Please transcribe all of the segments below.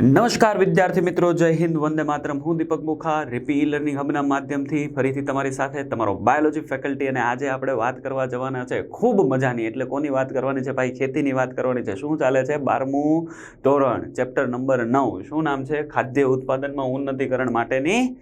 નમસ્કાર વિદ્યાર્થી મિત્રો, જય હિન્દ, વંદે માતરમ. હું દીપક મુખા, રીપી ઈ લર્નિંગ હબના માધ્યમથી ફરીથી તમારી સાથે તમારો બાયોલોજી ફેકલ્ટી અને આજે આપણે વાત કરવા જવાના છે ખૂબ મજાની. એટલે કોની વાત કરવાની છે ભાઈ? ખેતીની વાત કરવાની છે. શું ચાલે છે? બારમું ધોરણ ચેપ્ટર નંબર નવ. શું નામ છે? ખાદ્ય ઉત્પાદનમાં ઉન્નતીકરણ માટેની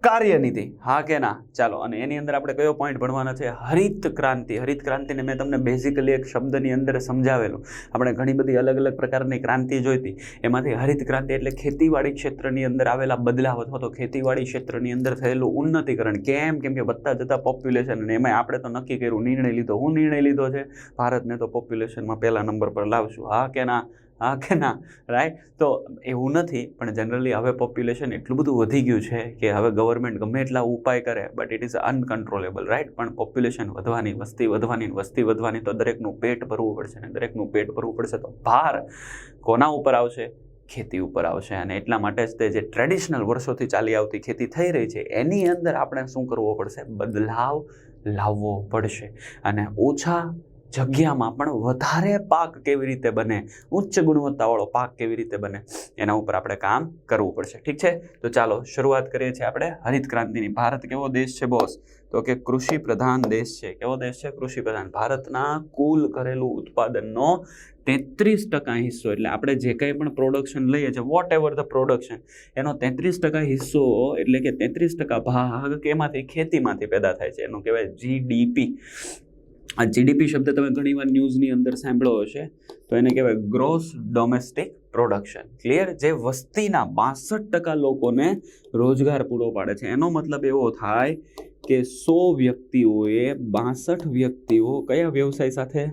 કાર્યનીતિ. હા કે ના? ચાલો, અને એની અંદર આપણે કયો પોઈન્ટ ભણવાનો છે? હરિત ક્રાંતિ. હરિત ક્રાંતિને મેં તમને બેઝિકલી એક શબ્દની અંદર સમજાવેલું. આપણે ઘણી બધી અલગ અલગ પ્રકારની ક્રાંતિ જોઈતી. એમાંથી હરિત ક્રાંતિ એટલે ખેતીવાડી ક્ષેત્રની અંદર આવેલા બદલાવ અથવા તો ખેતીવાડી ક્ષેત્રની અંદર થયેલું ઉન્નતીકરણ. કેમ? કેમ કે વધતા જતા પોપ્યુલેશન અને એમાં આપણે તો નક્કી કર્યું, નિર્ણય લીધો. હું નિર્ણય લીધો છે? ભારતને તો પોપ્યુલેશનમાં પહેલા નંબર પર લાવશું. હા કે ના? હા કે ના રાઈટ તો એવું નથી, પણ જનરલી હવે પોપ્યુલેશન એટલું બધું વધી ગયું છે કે હવે ગવર્મેન્ટ ગમે એટલા ઉપાય કરે but it is uncontrollable right પણ પોપ્યુલેશન વધવાની, વસ્તી વધવાની વસ્તી વધવાની તો દરેકનું પેટ ભરવું પડશે ને દરેકનું પેટ ભરવું પડશે તો ભાર કોના ઉપર આવશે? ખેતી ઉપર આવશે. અને એટલા માટે જ તે જે ટ્રેડિશનલ વર્ષોથી ચાલી આવતી ખેતી થઈ રહી છે, એની અંદર આપણે શું કરવો પડશે? બદલાવ લાવવો પડશે. અને ઓછા જગ્યામાં પણ વધારે પાક કેવી રીતે બને? ઉચ્ચ ગુણવત્તાવાળો પાક કેવી રીતે બને? એના ઉપર આપણે કામ કરવું પડશે. ઠીક છે? તો ચાલો શરૂઆત કરીએ છીએ આપણે. હરિત ક્રાંતિની. ભારત કેવો દેશ છે બોસ? તો કે કૃષિ પ્રધાન દેશ છે. કેવો દેશ છે? કૃષિ પ્રધાન. ભારતના કુલ કરેલું ઉત્પાદનનો તેત્રીસ ટકા હિસ્સો. એટલે આપણે જે કંઈ પણ પ્રોડક્શન લઈએ છીએ વોટ એવર ધ પ્રોડક્શન એનો તેત્રીસ ટકા હિસ્સો, એટલે કે તેત્રીસ ટકા ભાગ કેમાંથી? ખેતીમાંથી પેદા થાય છે. એનું કહેવાય જીડીપી આ જીડીપી શબ્દ તમે ઘણીવાર ન્યૂઝની અંદર સાંભળ્યો હશે, તો એને કહેવાય ગ્રોસ ડોમેસ્ટિક પ્રોડક્શન ક્લિયર જે વસ્તીના બાસઠ ટકા લોકોને રોજગાર પૂરો પાડે છે. એનો મતલબ એવો થાય કે સો વ્યક્તિઓએ બાસઠ વ્યક્તિઓ કયા વ્યવસાય સાથે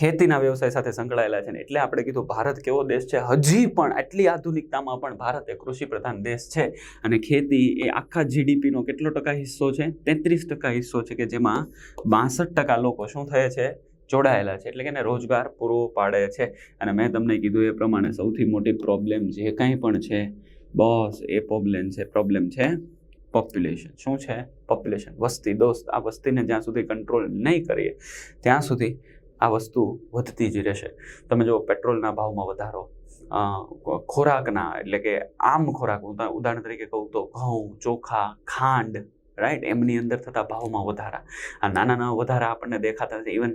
ખેતીના વ્યવસાય સાથે સંકળાયેલા છે ને એટલે આપણે કીધું ભારત કેવો દેશ છે? હજી પણ આટલી આધુનિકતામાં પણ ભારત એ કૃષિ પ્રધાન દેશ છે અને ખેતી એ આખા જીડીપીનો કેટલો ટકા હિસ્સો છે? તેત્રીસ ટકા હિસ્સો છે કે જેમાં બાસઠ ટકા લોકો શું થયે છે? જોડાયેલા છે એટલે કે એને રોજગાર પૂરો પાડે છે. અને મેં તમને કીધું એ પ્રમાણે સૌથી મોટી પ્રોબ્લેમ જે કંઈ પણ છે, બસ એ પ્રોબ્લેમ છે પ્રોબ્લેમ છે પોપ્યુલેશન શું છે? પોપ્યુલેશન વસ્તી, દોસ્ત, આ વસ્તીને જ્યાં સુધી કંટ્રોલ નહીં કરીએ, ત્યાં સુધી આ વસ્તુ વધતી જ રહેશે. તમે જો પેટ્રોલના ભાવમાં વધારો ખોરાકના, એટલે કે આમ ખોરાક, ઉદા- ઉદાહરણ તરીકે કહું તો ઘઉં, ચોખા, ખાંડ રાઈટ એમની અંદર થતા ભાવમાં વધારા. આ નાના નાના વધારા આપણને દેખાતા છે. ઇવન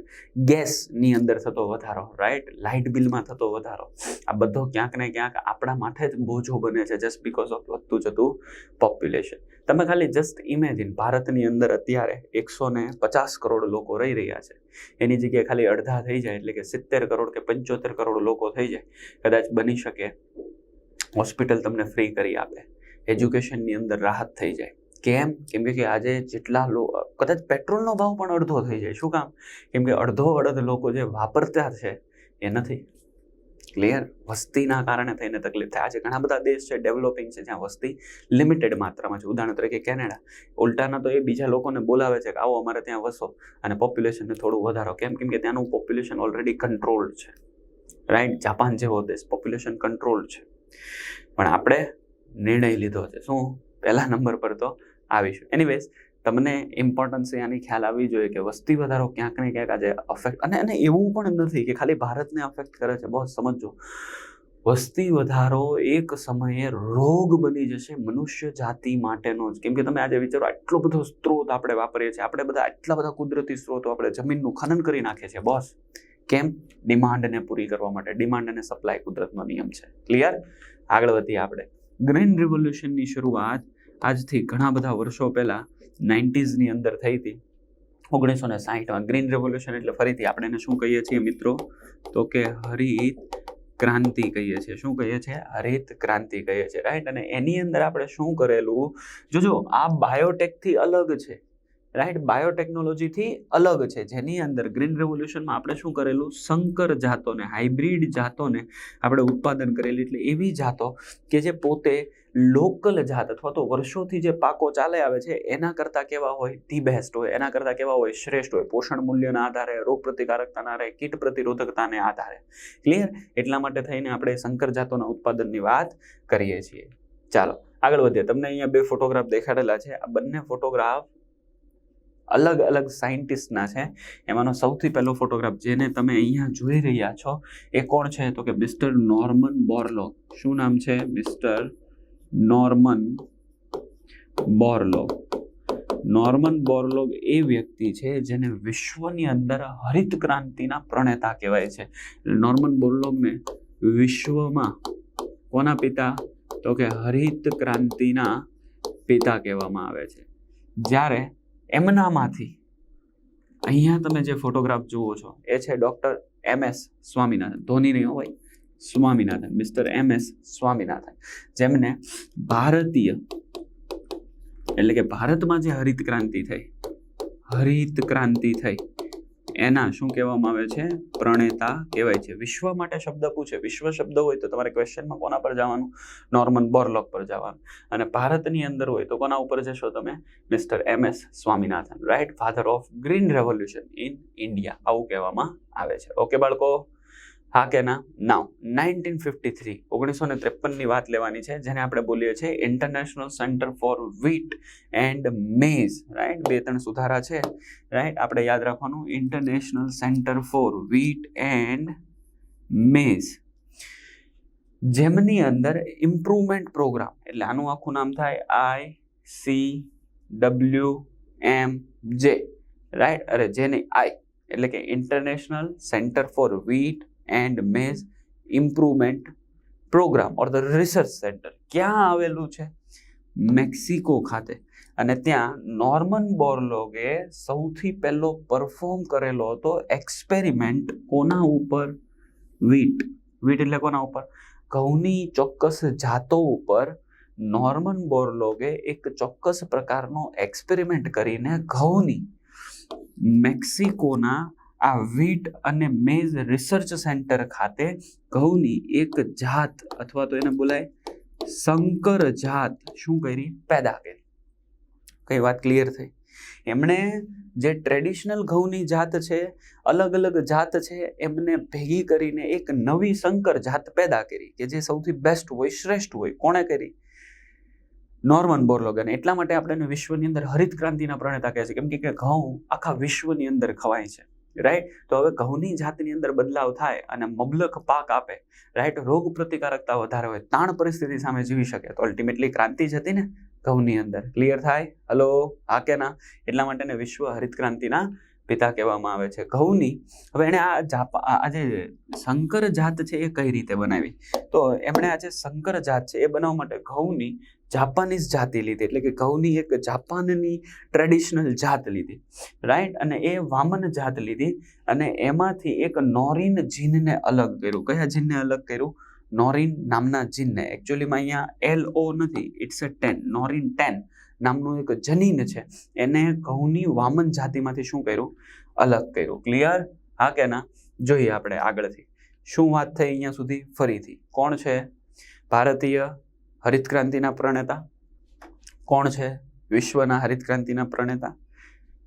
ગેસની અંદર થતો વધારો રાઈટ લાઇટ બિલમાં થતો વધારો. આ બધો ક્યાંક ને ક્યાંક આપણા માથે જ બોજો બને છે જસ્ટ બિકોઝ ઓફ વધતું જતું પોપ્યુલેશન તમે ખાલી જસ્ટ ઇમેજિન ભારતની અંદર અત્યારે એકસો ને પચાસ કરોડ લોકો રહી રહ્યા છે. એની જગ્યાએ ખાલી અડધા થઈ જાય એટલે કે સિત્તેર કરોડ કે પંચોતેર કરોડ લોકો થઈ જાય. કદાચ બની શકે. હોસ્પિટલ તમને ફ્રી કરી આપે. એજ્યુકેશનની અંદર રાહત થઈ જાય. કેમ? કેમ કે આજે જેટલા લો, કદાચ પેટ્રોલનો ભાવ પણ અડધો થઈ જાય. શું કામ? કેમ કે અડધો અડધ લોકો જે વાપરતા છે, એ નથી. ક્લિયર વસ્તીના કારણે થઈને તકલીફ થાય. આજે ઘણા બધા દેશ છે ડેવલપિંગ છે, જ્યાં વસ્તી લિમિટેડ માત્રામાં છે. ઉદાહરણ તરીકે કેનેડા. ઉલટાના તો એ બીજા લોકોને બોલાવે છે કે, આવો અમારે ત્યાં વસો અને પોપ્યુલેશનને થોડું વધારો. કેમ? કેમ કે ત્યાંનું પોપ્યુલેશન ઓલરેડી કંટ્રોલ છે. રાઈટ જાપાન જેવો દેશ પોપ્યુલેશન કંટ્રોલ છે. પણ આપણે નિર્ણય લીધો છે. શું? પહેલા નંબર પર તો આવીશું. એનીવેઝ તમને ઇમ્પોર્ટન્સ આની ખ્યાલ આવવી જોઈએ કે વસ્તી વધારો ક્યાંક ને ક્યાંક આજે અફેક્ટ અને અને એવું પણ નથી કે ખાલી ભારતને અફેક્ટ કરે છે. બહુ સમજો વસ્તી વધારો એક સમયે રોગ બની જશે મનુષ્ય જાતિ માટેનો જ. કેમ કે તમે આજે વિચારો આટલો બધો સ્ત્રોત આપણે વાપરીએ છીએ. આપણે બધા આટલા બધા કુદરતી સ્ત્રોતો આપણે જમીનનું ખનન કરી નાખીએ છીએ. બોસ. કેમ? ડિમાન્ડને પૂરી કરવા માટે. ડિમાન્ડ અને સપ્લાય કુદરતનો નિયમ છે. ક્લિયર આગળ વધીએ આપણે. ગ્રીન રિવોલ્યુશનની શરૂઆત આજથી ઘણા બધા વર્ષો પહેલાં નાઇન્ટીઝની અંદર થઈ હતી. ઓગણીસો ને સાહીઠમાં ગ્રીન રેવોલ્યુશન એટલે ફરીથી આપણે એને શું કહીએ છીએ મિત્રો? તો કે હરિત ક્રાંતિ કહીએ છીએ. શું કહીએ છીએ? હરિત ક્રાંતિ કહીએ છીએ. રાઈટ અને એની અંદર આપણે શું કરેલું? જોજો આ બાયોટેકથી અલગ છે. રાઈટ બાયોટેકનોલોજીથી અલગ છે. જેની અંદર ગ્રીન રેવોલ્યુશનમાં આપણે શું કરેલું? સંકર જાતોને હાઇબ્રિડ જાતોને આપણે ઉત્પાદન કરેલી. એટલે એવી જાતો કે જે પોતે લોકલ જાત અથવા તો વર્ષોથી જે પાકો ચાલે આવે છે, એના કરતાં કેવા હોય? ધી બેસ્ટ હોય. એના કરતાં કેવા હોય? શ્રેષ્ઠ હોય. પોષણ મૂલ્યના આધારે, રોગ પ્રતિકારકતાના આધારે, કીટ પ્રતિરોધકતાને આધારે. ક્લિયર એટલા માટે થઈને આપણે સંકર જાતોના ઉત્પાદનની વાત કરીએ છીએ. ચાલો, આગળ વધીએ. તમને અહીંયા બે ફોટોગ્રાફ દેખાડેલા છે. આ બંને ફોટોગ્રાફ અલગ અલગ સાયન્ટિસ્ટના છે. એમાંનો સૌથી પહેલો ફોટોગ્રાફ જેને તમે અહીંયા જોઈ રહ્યા છો, એ કોણ છે? તો કે મિસ્ટર નોર્મન બોર્લો શું નામ છે, mister? Norman Borlaug. Norman Borlaug એ વ્યક્તિ છે જેને વિશ્વની અંદર હરિત ક્રાંતિના પ્રણેતા કહેવાય છે. નોર્મન બોરલોગને વિશ્વમાં કોના પિતા? તો કે હરિત ક્રાંતિના પિતા કહેવામાં આવે છે. જ્યારે એમનામાંથી અહીંયા તમે જે ફોટોગ્રાફ જુઓ છો, એ છે doctor M S Swaminathan Dhoni નહીં હોય Swaminathan mister M S Swaminathan, જેમને ભારતીય એટલે કે ભારતમાં જે હરિત ક્રાંતિ થઈ, હરિત ક્રાંતિ થઈ, એના શું કહેવામાં આવે છે? પ્રણેતા કહેવાય છે. વિશ્વ માટે શબ્દ પૂછે વિશ્વ શબ્દ હોય તો તમારે ક્વેશ્ચનમાં કોના પર જવાનું? નોર્મન બોરલોક પર જવાનું. અને ભારતની અંદર હોય તો કોના ઉપર જશો તમે? Mister M S Swaminathan right father of green revolution in India આવું કહેવામાં આવે છે. ઓકે બાળકો? હા કે ના? નાવ નાઇન્ટીન ફિફ્ટી થ્રી ઓગણીસો ને ત્રેપનની વાત લેવાની છે, જેને આપણે બોલીએ છીએ international centre for wheat and maize right બે ત્રણ સુધારા છે રાઈટ આપણે યાદ રાખવાનું international centre for wheat and maize જેમની અંદર ઇમ્પ્રુવમેન્ટ પ્રોગ્રામ એટલે આનું આખું નામ થાય આઈ સી ડબલ્યુ એમ જે રાઈટ અરે જેને આઈ એટલે કે international centre for wheat and maize improvement programme or the research centre. ક્યાં આવેલું છે? મેક્સિકો ખાતે. અને ત્યાં નોર્મન બોરલોગે સૌથી પહેલો પરફોર્મ કરેલો હતો એક્સપેરિમેન્ટ કોના ઉપર? વીટ. વીટ એટલે કોના ઉપર? ઘઉંની ચોક્કસ જાતો ઉપર નોર્મન બોરલોગે એક ચોક્કસ પ્રકારનો એક્સપેરિમેન્ટ કરીને ઘઉંની મેક્સિકોના આ વીટ અને મેઝ રિસર્ચ સેન્ટર ખાતે ઘઉંની એક જાત અથવા તો એને બોલાય સંકર જાત શું કરી? પેદા કરી. કઈ વાત ક્લિયર થઈ? એમણે જે ટ્રેડિશનલ ઘઉંની જાત છે, અલગ અલગ જાત છે, એમને ભેગી કરીને એક નવી સંકર જાત પેદા કરી, કે જે સૌથી બેસ્ટ હોય, શ્રેષ્ઠ હોય. કોણે કરી? નોર્મન બોર્લોગન. એટલા માટે આપણે વિશ્વની અંદર હરિત ક્રાંતિના પ્રણેતા કહે છે. કેમ કે ઘઉં આખા વિશ્વની અંદર ખવાય છે. રાઈટ તો હવે ઘઉંની જાતની અંદર બદલાવ થાય અને મબલક પાક આપે. રાઈટ રોગ પ્રતિકારકતા વધારે હોય, તાણ પરિસ્થિતિ સામે જીવી શકે. તો અલ્ટિમેટલી ક્રાંતિ જ હતી ને ઘઉંની અંદર. ક્લિયર થાય? હલો હા કે ના એટલા માટે વિશ્વ હરિત ક્રાંતિના પિતા કહેવામાં આવે છે. ઘઉંની, હવે એણે આ જાપા આ જે શંકર જાત છે એ કઈ રીતે બનાવી? તો એમણે આ જે શંકર જાત છે એ બનાવવા માટે ઘઉંની જાપાનીઝ જાતિ લીધી, એટલે કે ઘઉંની એક જાપાનની ટ્રેડિશનલ જાત લીધી રાઈટ અને એ વામન જાત લીધી અને એમાંથી એક નોરિન જીનને અલગ કર્યું. કયા જીનને અલગ કર્યું? નોરિન નામના જીનને. એકચ્યુઅલીમાં અહીંયા એલ ઓ નથી it's a ten Norin ten નામનું એક જનીન છે. એને ઘઉંની વામન જાતિમાંથી શું કર્યું? અલગ કર્યું. ક્લિયર હા કે ના? જોઈએ આપણે આગળથી. શું વાત થઈ અહીંયા સુધી? ફરીથી. કોણ છે? ભારતીય હરિત ક્રાંતિના પ્રણેતા? કોણ છે વિશ્વના હરિત ક્રાંતિના પ્રણેતા?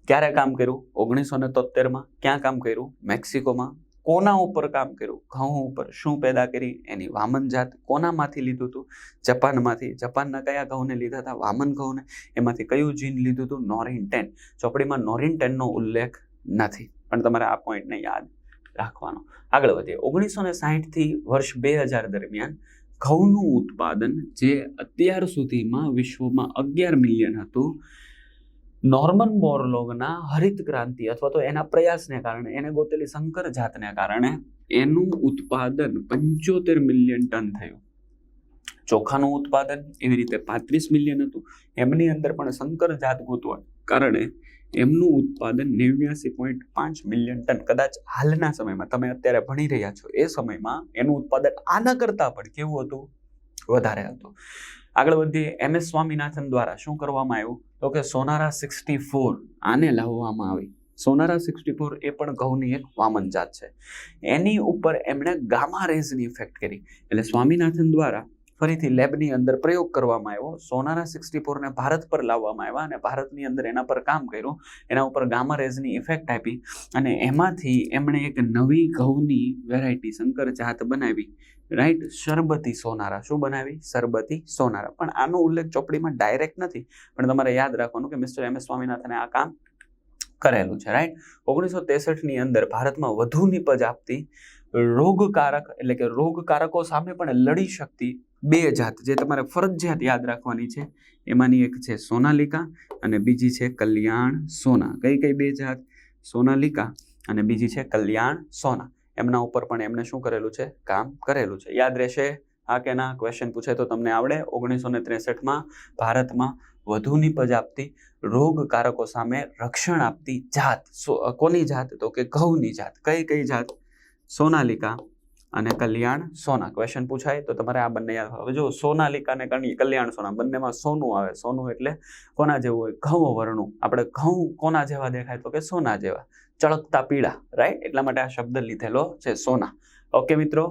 ક્યારે કામ કર્યું? ઓગણીસો ને તોતેરમાં ક્યાં કામ કર્યું? મેક્સિકોમાં કોના ઉપર કામ કર્યું? ઘઉં ઉપર શું પેદા કરી? એની વામન જાત કોનામાંથી લીધું હતું? જપાનમાંથી. જપાનના કયા ઘઉંને લીધા હતા? વામન ઘઉંને. એમાંથી કયું જીન લીધું હતું? Norin ten. ચોપડીમાં નોરિન ટેનનો ઉલ્લેખ નથી. પણ તમારે આ પોઈન્ટને યાદ રાખવાનો. આગળ વધીએ. ઓગણીસો ને સાહીઠથી વર્ષ બે હજાર દરમિયાન ઘઉંનું ઉત્પાદન જે અત્યાર સુધીમાં વિશ્વમાં અગિયાર મિલિયન હતું, નોર્મન બોરલોગના હરિત ક્રાંતિ અથવા તો એના પ્રયાસને કારણે, એને ગોતેલી શંકર જાતને કારણે એનું ઉત્પાદન પંચોતેર મિલિયન ટન થયું. ચોખાનું ઉત્પાદન એવી રીતે પાંત્રીસ મિલિયન હતું. એમની અંદર પણ શંકર જાત ગોતવા કારણે એમનું ઉત્પાદન નેવ્યાસી પોઈન્ટ પાંચ મિલિયન ટન, કદાચ હાલના સમયમાં, તમે અત્યારે ભણી રહ્યા છો, એ સમયમાં એનું ઉત્પાદન આના કરતાં પણ કેવું હતું? વધારે હતું. આગળ વધીએ, એમ. એસ. સ્વામિનાથન દ્વારા શું કરવામાં આવ્યું? તો કે સોનારા સિક્સટી ફોર, આને લાવવામાં આવી. સોનારા સિક્સટી ફોર એ પણ ઘઉંની એક વામન જાત છે. એની ઉપર એમણે ગામા રેઝની ઇફેક્ટ કરી. એટલે સ્વામિનાથન દ્વારા ફરીથી લેબની અંદર પ્રયોગ કરવામાં આવ્યો. સોનારા સિક્સટી ફોરને ભારત પર લાવવામાં આવ્યા અને ભારતની અંદર એના પર કામ કર્યું. એના ઉપર ગામા રેઝની ઇફેક્ટ આપી અને એમાંથી એમણે એક નવી ઘઉંની વેરાયટી શંકર જાત બનાવી. રાઈટ શરબતી સોનારા. શું બનાવી? શરબતી સોનારા. પણ આનો ઉલ્લેખ ચોપડીમાં ડાયરેક્ટ નથી. પણ તમારે યાદ રાખવાનું કે મિસ્ટર એમ એસ સ્વામિનાથને આ કામ કરેલું છે. રાઈટ ઓગણીસો ત્રેસઠની અંદર ભારતમાં વધુ નિપજ આપતી રોગકારક એટલે કે રોગકારકો સામે પણ લડી શકતી બે જાત જે તમારે ફરજિયાત યાદ રાખવાની છે. એમાંની એક છે સોનાલિકા અને બીજી છે કલ્યાણ સોના. કઈ કઈ બે જાત? સોનાલિકા અને બીજી છે કલ્યાણ સોના. એમના ઉપર પણ એમણે શું કરેલું છે? કામ કરેલું છે. યાદ રહેશે? હા કે ના? ક્વેશ્ચન પૂછે તો તમને આવડે? ઓગણીસો ને ત્રેસઠમાં ભારતમાં વધુ નિપજ આપતી રોગકારકો સામે રક્ષણ આપતી જાત. કોની જાત? તો કે ઘઉંની જાત. કઈ કઈ જાત? સોનાલિકા અને કલ્યાણ સોના ક્વેશ્ચન પૂછાય તો તમારે આ બંને યાદ હવે જો સોનાલિકા અને કલ્યાણ સોના, બંનેમાં સોનું આવે. સોનું એટલે કોના જેવું હોય? ઘઉં વર્ણું આપણે ઘઉં કોના જેવા દેખાય? તો કે સોના જેવા. ચળકતા પીળા રાઈટ એટલા માટે આ શબ્દ લીધેલો છે, સોના. ઓકે મિત્રો?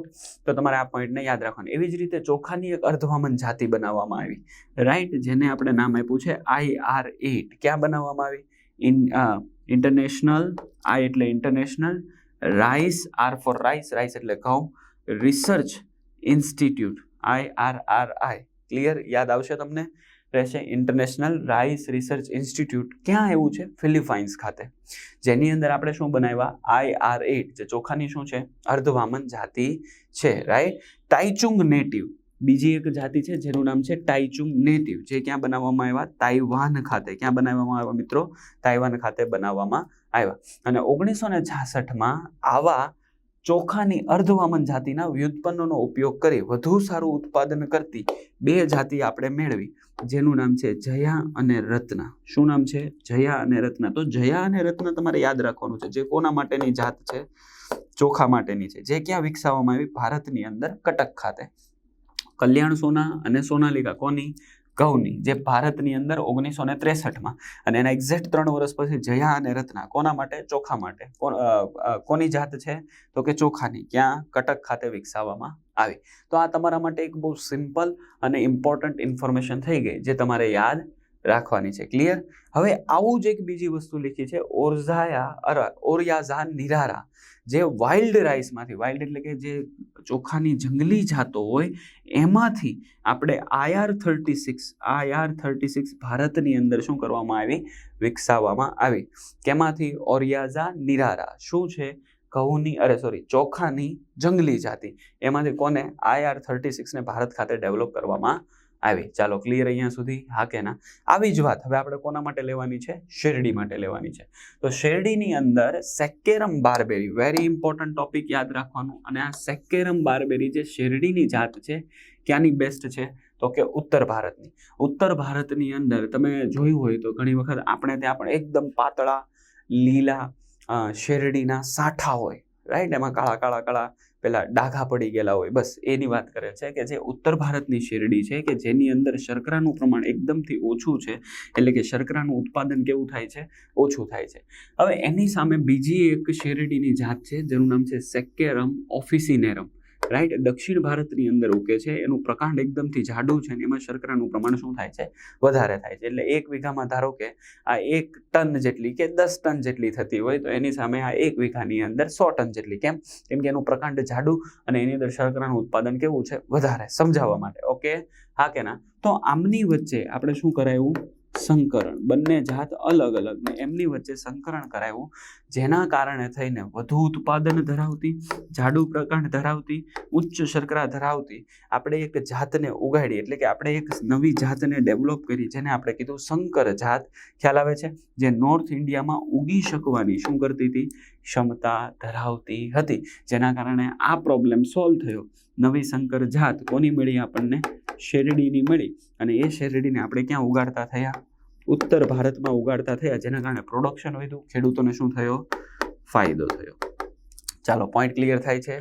તો તમારે આ પોઈન્ટને યાદ રાખવાનું. એવી જ રીતે ચોખાની એક અર્ધવામન જાતિ બનાવવામાં આવી. રાઈટ જેને આપણે નામ આપ્યું છે આઈ આર એટ ક્યાં બનાવવામાં આવી? ઇન ઇન્ટરનેશનલ આઈ એટલે international rice R for rice rice એટલે ઘઉં. Research institute I R R I clear યાદ આવશે તમને? રહેશે ઇન્ટરનેશનલ રાઈસ રિસર્ચ ઇન્સ્ટિટ્યૂટ ક્યાં એવું છે? ફિલિપાઇન્સ ખાતે. જેની અંદર આપણે શું બનાવ્યા? આઈ આર એટ જે ચોખાની શું છે? અર્ધવામન જાતિ છે રાઈટ તાઇચુંગ નેટિવ બીજી એક જાતિ છે જેનું નામ છે ટાઈચુંગ નેટિવ, જે ક્યાં બનાવવામાં આવ્યા? તાઇવાન ખાતે. ક્યાં બનાવવામાં આવ્યા મિત્રો? તાઇવાન ખાતે બનાવવામાં આવ્યા. અને ઓગણીસો ને છાસઠમાં આવા ચોખાની અર્ધવામન જાતિના વ્યુત્પન્નોનો ઉપયોગ કરી વધુ સારું ઉત્પાદન કરતી બે જાતિ આપણે મેળવી. જેનું નામ છે જયા અને રત્ના. શું નામ છે? જયા અને રત્ના. તો જયા અને રત્ના તમારે યાદ રાખવાનું છે. જે કોના માટેની જાત છે? ચોખા માટેની છે. જે ક્યાં વિકસાવવામાં આવી? ભારતની અંદર કટક ખાતે. કલ્યાણ સોના અને સોનાલિકા કોની? ઘઉંની, જે ભારતની અંદર ઓગણીસો ને ત્રેસઠમાં અને એના એક્ઝેક્ટ ત્રણ વર્ષ પછી જયા અને રત્ના કોના માટે? ચોખા માટે. કોની જાત છે? તો કે ચોખાની. ક્યાં? કટક ખાતે વિકસાવવામાં આવી. તો આ તમારા માટે એક બહુ સિમ્પલ અને ઇમ્પોર્ટન્ટ ઇન્ફોર્મેશન થઈ ગઈ, જે તમારે યાદ રાખવાની છે. ક્લિયર હવે આવું જ એક બીજી વસ્તુ લીખી છે, ઓરઝાયા અર ઓરિયાઝા નિરારા. જે વાઇલ્ડ રાઈસમાંથી વાઇલ્ડ એટલે કે જે ચોખાની જંગલી જાતો હોય, એમાંથી આપણે IR thirty six IR thirty six ભારતની અંદર શું કરવામાં આવી? વિકસાવવામાં આવી. કેમાંથી? ઓરિયાઝા નિરારા. શું છે? ઘઉંની, અરે સોરી ચોખાની જંગલી જાતિ. એમાંથી કોને? આઈઆર થર્ટી સિક્સને ભારત ખાતે ડેવલપ કરવામાં આવી. ચાલો ક્લિયર અહીંયા સુધી હા કે ના. આવી જ વાત હવે આપણે કોના માટે લેવાની છે? શેરડી માટે લેવાની છે. તો શેરડીની અંદર saccharum barberi very important topic યાદ રાખવાનું. અને આ સેકેરમ બારબેરી જે શેરડીની જાત છે, ક્યાંની બેસ્ટ છે? તો કે ઉત્તર ભારતની. ઉત્તર ભારતની અંદર તમે જોયું હોય તો ઘણી વખત આપણે ત્યાં પણ એકદમ પાતળા લીલા શેરડીના સાઠા હોય. રાઈટ એમાં કાળા કાળા કાળા પેલા ડાઘા પડી ગયેલા હોય, બસ એની વાત કરે છે કે જે ઉત્તર ભારતની શેરડી છે કે જેની અંદર શર્કરાનું પ્રમાણ એકદમથી ઓછું છે, એટલે કે શર્કરાનું ઉત્પાદન કેવું થાય છે? ઓછું થાય છે. હવે એની સામે બીજી એક શેરડીની જાત છે, જેનું નામ છે સેક્કેરમ ઓફિસિનેરમ. રાઈટ દક્ષિણ ભારતની અંદર ઉકે છે, એનું પ્રકાંડ એકદમથી જાડું છે અને એમાં શર્કરાનું પ્રમાણ શું થાય છે? વધારે થાય છે. એટલે એક વીઘામાં ધારો કે આ એક ટન જેટલી કે દસ ટન જેટલી થતી હોય, તો એની સામે આ એક વીઘાની અંદર સો ટન જેટલી. કેમ? કેમ કે એનું પ્રકાંડ જાડું અને એની અંદર શર્કરાનું ઉત્પાદન કેવું છે? વધારે. સમજાવવા માટે. ઓકે હા કે ના? તો આમની વચ્ચે આપણે શું કરાયું? સંકરણ. બંને જાત અલગ અલગ ને એમની વચ્ચે સંકરણ કરાયું, જેના કારણે થઈને વધુ ઉત્પાદન ધરાવતી, જાડુ પ્રકાંડ ધરાવતી, ઉચ્ચ શર્કરા ધરાવતી, આપણે એક જાતને ઉગાડી, એટલે કે આપણે એક નવી જાતને ડેવલપ કરી, જેને આપણે કીધું સંકર જાત. ખ્યાલ આવે છે? જે નોર્થ ઇન્ડિયામાં ઉગી શકવાની શું કરતી હતી? ક્ષમતા ધરાવતી હતી. જેના કારણે આ પ્રોબ્લેમ સોલ્વ થયો. નવી સંકર જાત કોની મળી આપણને? શેરડીની મળી અને એ શેરડીને આપણે ક્યાં ઉગાડતા થયા? ઉત્તર ભારતમાં ઉગાડતા થયા, જેના કારણે પ્રોડક્શન વધ્યું. ખેડૂતોને શું થયો? ફાયદો થયો. ચાલો પોઈન્ટ ક્લિયર થાય છે?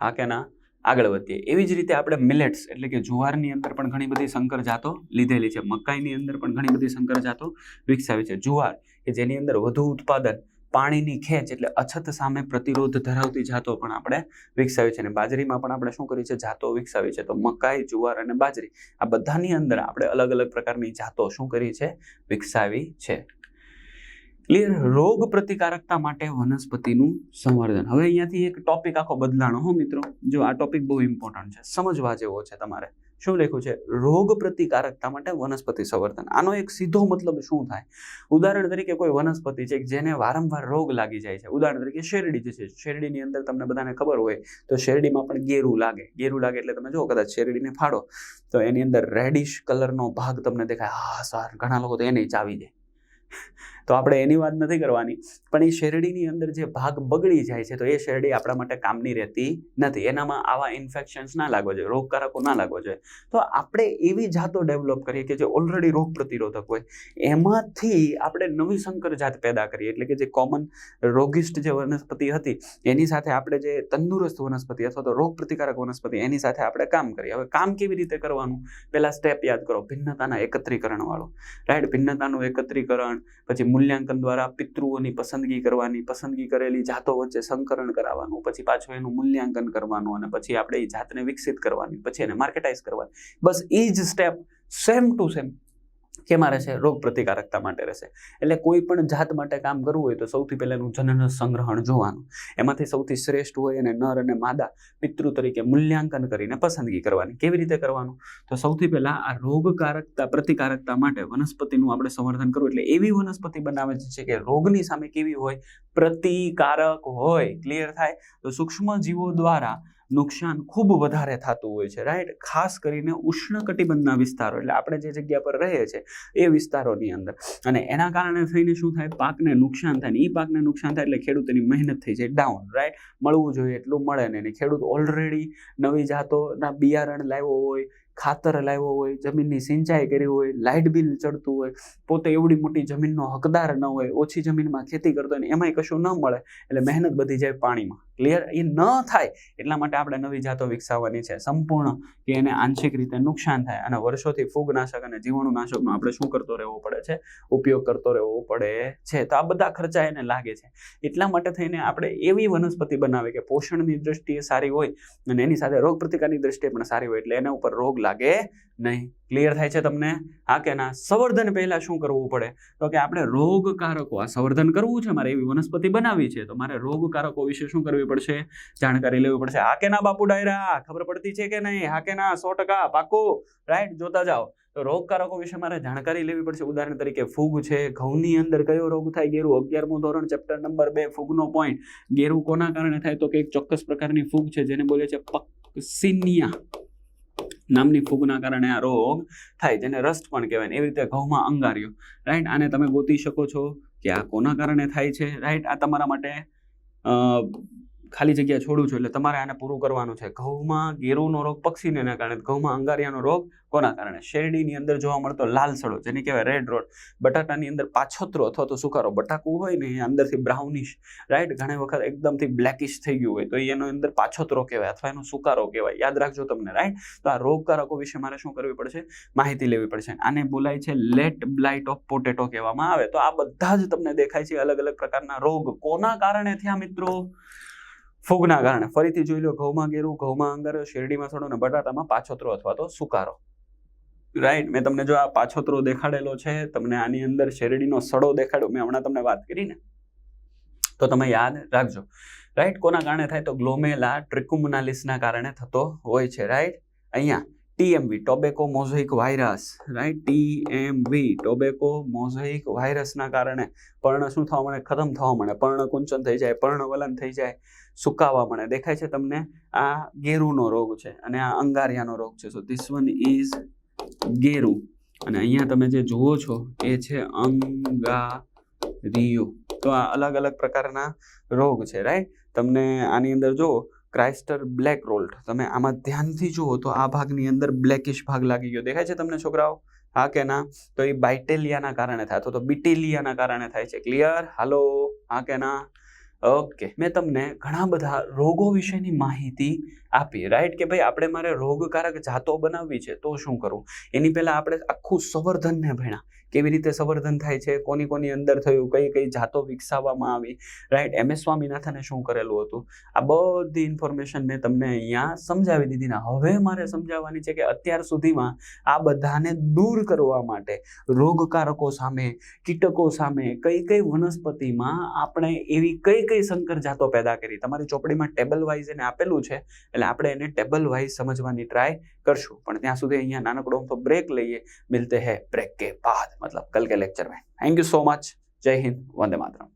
હા કે ના? આગળ વધીએ. એવી જ રીતે આપણે મિલેટ્સ એટલે કે જુવારની અંદર પણ ઘણી બધી સંકર જાતો લીધેલી છે. મકાઈની અંદર પણ ઘણી બધી સંકર જાતો વિકસાવી છે. જુવાર, કે જેની અંદર વધુ ઉત્પાદન પાણીની ખેંચ એટલે અછત સામે પ્રતિરોધ ધરાવતી જાતો પણ આપણે વિકસાવી છે અને બાજરીમાં પણ આપણે શું કરી છે જાતો વિકસાવી છે તો મકાઈ, જુવાર અને બાજરી આ બધાની અંદર આપણે અલગ અલગ પ્રકારની જાતો શું કરી છે વિકસાવી છે. ક્લિયર રોગ પ્રતિકારકતા માટે વનસ્પતિનું સંવર્ધન. હવે અહીંયાથી એક ટોપિક આખો બદલાણો, હો મિત્રો. જો આ ટોપિક બહુ ઇમ્પોર્ટન્ટ છે. સમજવા જેવો છે તમારે. શું લખ્યું છે? રોગ પ્રતિકારકતા માટે વનસ્પતિ સંવર્ધન. આનો એક સીધો મતલબ શું થાય? ઉદાહરણ તરીકે કોઈ વનસ્પતિ છે જેને વારંવાર રોગ લાગી જાય છે. ઉદાહરણ તરીકે શેરડી જે છે, શેરડીની અંદર તમને બધાને ખબર હોય, તો શેરડીમાં પણ ગેરું લાગે. ગેરું લાગે એટલે તમે જો કદાચ શેરડીને ફાડો, તો એની અંદર રેડિશ કલરનો ભાગ તમને દેખાય. હા, સર, ઘણા લોકો તો એને ચાવી દે. તો આપણે એની વાત નથી કરવાની. પણ એ શેરડીની અંદર જે ભાગ બગડી જાય છે, તો એ શેરડી આપણા માટે કામની રહેતી નથી. એનામાં આવા ઇન્ફેક્શન્સ ના લાગવા જોઈએ, રોગકારકો ના લાગવા જોઈએ. તો આપણે એવી જાતો ડેવલપ કરીએ કે જે ઓલરેડી રોગ પ્રતિરોધક હોય. એમાંથી આપણે નવી સંકર જાત પેદા કરીએ. એટલે કે જે કોમન રોગિષ્ટ જે વનસ્પતિ હતી, એની સાથે આપણે જે તંદુરસ્ત વનસ્પતિ અથવા તો રોગ પ્રતિકારક વનસ્પતિ, એની સાથે આપણે કામ કરીએ. હવે કામ કેવી રીતે કરવાનું? પહેલા સ્ટેપ યાદ કરો. ભિન્નતાના એકત્રીકરણ વાળો રાઈટ ભિન્નતાનું એકત્રીકરણ પછી મૂલ્યાંકન દ્વારા પિતૃઓની પસંદગી કરવાની, પસંદગી કરેલી જાતો વચ્ચે સંકરણ કરાવવાનું, પછી પાછું એનું મૂલ્યાંકન કરવાનું અને પછી આપણે એ જાતને વિકસિત કરવાની, પછી એને માર્કેટાઇઝ કરવાની. બસ એ જ સ્ટેપ સેમ ટુ સેમ કેમાં રહેશે? રોગ પ્રતિકારકતા માટે રહેશે. એટલે કોઈ પણ જાત માટે કામ કરવું હોય તો સૌથી પહેલાંનું જનન સંગ્રહણ જોવાનું. એમાંથી સૌથી શ્રેષ્ઠ હોય અને નર અને માદા પિતૃ તરીકે મૂલ્યાંકન કરીને પસંદગી કરવાની. કેવી રીતે કરવાનું? તો સૌથી પહેલાં આ રોગકારકતા પ્રતિકારકતા માટે વનસ્પતિનું આપણે સંવર્ધન કરવું. એટલે એવી વનસ્પતિ બનાવે છે કે રોગની સામે કેવી હોય? પ્રતિકારક હોય. ક્લિયર થાય? તો સૂક્ષ્મ જીવો દ્વારા નુકસાન ખૂબ વધારે થતું હોય છે રાઈટ ખાસ કરીને ઉષ્ણકટિબંધના વિસ્તારો, એટલે આપણે જે જગ્યા પર રહીએ છીએ, એ વિસ્તારોની અંદર. અને એના કારણે થઈને શું થાય? પાકને નુકસાન થાય ને એ પાકને નુકસાન થાય એટલે ખેડૂતની મહેનત થઈ જાય ડાઉન રાઈટ મળવું જોઈએ, એટલું મળે ને ખેડૂત ઓલરેડી નવી જાતોના બિયારણ લાવ્યો હોય ખાતર લાવ્યો હોય, જમીનની સિંચાઈ કરી હોય, લાઇટ બિલ ચડતું હોય, પોતે એવડી મોટી જમીનનો હકદાર ન હોય, ઓછી જમીનમાં ખેતી કરતો હોય એમાંય કશું ન મળે, એટલે મહેનત બધી જાય પાણીમાં. ક્લિયર એ ન થાય એટલા માટે આપણે નવી જાતો વિકસાવવાની છે. સંપૂર્ણ કે એને આંશિક રીતે નુકસાન થાય અને વર્ષોથી ફૂગનાશક અને જીવાણુનાશકનો આપણે શું કરતો રહેવો પડે છે? ઉપયોગ કરતો રહેવો પડે છે. તો આ બધા ખર્ચા એને લાગે છે. એટલા માટે થઈને આપણે એવી વનસ્પતિ બનાવે કે પોષણની દ્રષ્ટિએ સારી હોય અને એની સાથે રોગ પ્રતિકારની દ્રષ્ટિએ પણ સારી હોય, એટલે એના ઉપર રોગ લાગે નહીં. ક્લિયર થાય છે તમને? હા કે ના? સંવર્ધન પહેલાં શું કરવું પડે? તો કે આપણે રોગકારકો, આ સંવર્ધન કરવું છે, મારે એવી વનસ્પતિ બનાવવી છે. તો મારે રોગકારકો વિશે શું કરવી પડશે? જાણકારી લેવી પડશે. હા કે ના, બાપુ ડાયરા? ખબર પડતી છે કે નહીં? હા કે ના? સો ટકા? પાકું રાઈટ જોતા જાઓ. તો રોગકારકો વિશે મારે જાણકારી લેવી પડશે. ઉદાહરણ તરીકે, ફૂગ છે. ઘઉંની અંદર કયો રોગ થાય? ગેરું અગિયારમું ધોરણ ચેપ્ટર નંબર બે, ફૂગનો પોઈન્ટ ગેરું કોના કારણે થાય? તો કે એક ચોક્કસ પ્રકારની ફૂગ છે, જેને બોલે છે પક્સિનિયા નામની ફૂગના કારણે આ રોગ થાય જેને રસ્ટ પણ કહેવાય એવી રીતે ઘઉંમાં અંગાર્યો. રાઈટ આને તમે ગોતી શકો છો કે આ કોના કારણે થાય છે? રાઈટ આ તમારા માટે ખાલી જગ્યા છોડું છું એટલે તમારે આને પૂરું કરવાનું છે. ઘઉંમાં ગેરુનો રોગ પક્ષીને કારણે, ઘઉંમાં અંગારિયાનો રોગ કોના કારણે? શેરડીની અંદર જોવા મળતો લાલ સડો જેને કહેવાય રેડ રોડ બટાટાની અંદર પાછોતરો અથવા તો સુકારો. બટાકું હોય ને એ અંદરથી બ્રાઉનિશ રાઈટ ઘણી વખત એકદમથી બ્લેકિશ થઈ ગયું હોય તો એનો અંદર પાછોતરો કહેવાય અથવા એનો સુકારો કહેવાય. યાદ રાખજો તમને રાઈટ તો આ રોગકારકો વિશે મારે શું કરવી પડશે? માહિતી લેવી પડશે. આને બોલાય છે લેટ બ્લાઇટ ઓફ પોટેટો કહેવામાં આવે. તો આ બધા જ તમને દેખાય છે અલગ અલગ પ્રકારના રોગ. કોના કારણે થયા મિત્રો? ફૂગના કારણે. ફરીથી જોઈ લો, ઘઉંમાં ગેરું, ઘઉંમાં અંગર, શેરડીમાં સડો અને બટાટામાં પાછોતરો અથવા તો સુકારો. રાઈટ મેં તમને જો આ પાછોતરો દેખાડેલો છે, તમને આની અંદર શેરડીનો સડો દેખાડ્યો, મેં હમણાં તમને વાત કરી ને. તો તમે યાદ રાખજો. રાઈટ કોના કારણે થાય તો ગ્લોમેલા ટ્રિકુમનાલિસના કારણે થતો હોય છે. રાઈટ અહીંયા TMV tobacco mosaic virus. Right TMV tobacco mosaic વાયરસના કારણે. પર્ણ શું થવા મળે ખતમ થવા મળે પર્ણ કુંચન થઈ જાય પર્ણવલન થઈ જાય. સુકાવા મળે. દેખાય છે તમને આ ગેરુનો રોગ છે અને આ અંગારિયાનો રોગ છે. સો ધીસ વન ઇઝ ગેરુ. અને અહીંયા તમે જે જુઓ છો એ છે અંગારિયો. તો આ અલગ અલગ પ્રકારના રોગ છે રાઈટ તમને આની અંદર જુઓ, ક્રાઇસ્ટર બ્લેક રોલ્ટ તમે આમાં ધ્યાનથી જુઓ તો આ ભાગની અંદર બ્લેકિશ ભાગ લાગી ગયો. દેખાય છે તમને છોકરાઓ? હા કે ના? તો એ બાઇટેલિયાના કારણે થાય. અથવા તો બિટેલિયાના કારણે થાય છે. ક્લિયર હાલો હા કે ના? ઓકે. મેં તમને ઘણા બધા રોગો વિશેની માહિતી આપી રાઈટ કે ભાઈ આપણે મારે રોગકારક જાતો બનાવવી છે તો શું કરવું એની પહેલાં આપણે આખું સંવર્ધનને ભણ્યા કેવી રીતે સંવર્ધન થાય છે, કોની કોની અંદર થયું, કઈ કઈ જાતો વિકસાવવામાં આવી રાઈટ એમ. એસ. સ્વામિનાથને શું કરેલું હતું? આ બધી ઇન્ફોર્મેશન મેં તમને અહીંયા સમજાવી દીધી ને હવે મારે સમજાવવાની છે કે અત્યાર સુધીમાં આ બધાને દૂર કરવા માટે રોગકારકો સામે, કીટકો સામે, કઈ કઈ વનસ્પતિમાં આપણે એવી કઈ કઈ સંકર જાતો પેદા કરી. તમારી ચોપડીમાં ટેબલ વાઇઝ એને આપેલું છે, એટલે આપણે એને ટેબલ વાઇઝ સમજવાની ટ્રાય કરશું પણ ત્યાં સુધી અહીંયા નાનકડો તો બ્રેક લઈએ મિલતે હે બ્રેક કે બાદ મતલબ કલ કે લેક્ચર મેં થેન્ક યુ સો મચ જય હિન્દ વંદે માતરમ